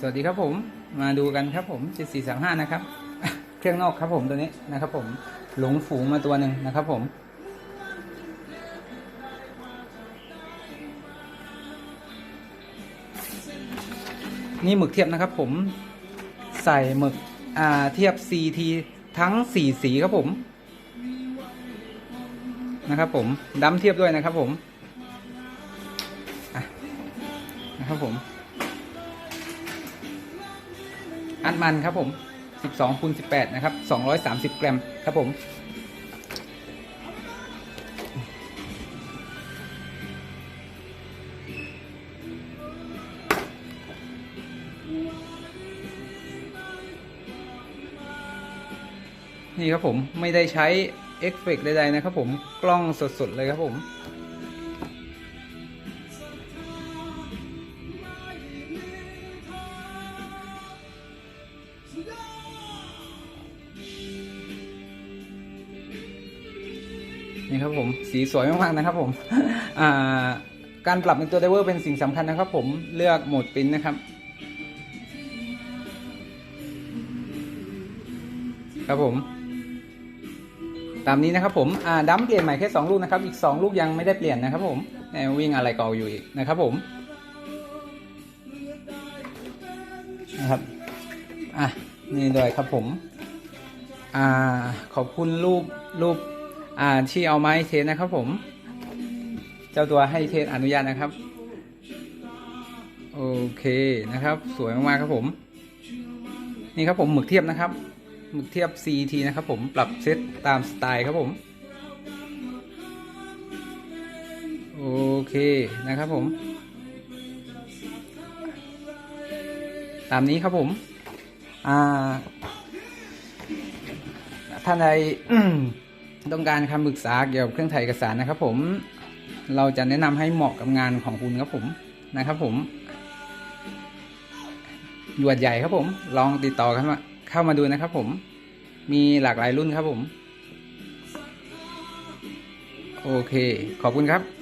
สวัสดีครับผมมาดูกันครับผม7435นะครับ เครื่องนอกครับผมตัวนี้นะครับ ผมหลงฝูงมาตัวหนึ่งนะครับ ผมนี่หมึกเทียบนะครับ ผมใส่หมึกอ่าเทียบ CT ทั้ง4สีครับผมนะครับผมดำเทียบด้วยนะครับผมนะครับผม อัดมันครับผม 12คูณ18 นะครับ 230 กรัมครับผม นี่ครับผมไม่ได้ใช้เอฟเฟกใดๆนะครับผมกล้องสดๆเลยครับผม นี่ครับผมสีสวยมากๆนะครับผมการปรับในตัวไดเวอร์เป็นสิ่งสำคัญนะครับผมเลือกโหมดปริ้นนะครับครับผมตามนี้นะครับผมดัมเปลี่ยนใหม่แค่2ลูกนะครับ อีก 2 ลูกยังไม่ได้เปลี่ยนนะครับผมแนววิ่งอะไรเก่าอยู่อีกนะครับผมนะครับอะนี่ด้วยครับผมอ่าขอบคุณรูปรูป อ่าที่เอาไม้เทสนะครับผม เจ้าตัวให้เทสอนุญาตนะครับ โอเคนะครับ สวยมากๆครับผม นี่ครับผมหมึกเทียบนะครับ หมึกเทียบ CT นะครับผมปรับเซตตามสไตล์ครับผม โอเคนะครับผมตามนี้ครับผม อ่า ท่านใด ต้องการคำปรึกษาเกี่ยวกับเครื่องถ่ายเอกสารนะครับ ผมเราจะแนะนำให้เหมาะกับงานของคุณครับผมนะครับ ผมหยวดใหญ่ครับผม ลองติดต่อกันมาเข้ามาดูนะครับ ผมมีหลากหลายรุ่นครับผม โอเค ขอบคุณครับ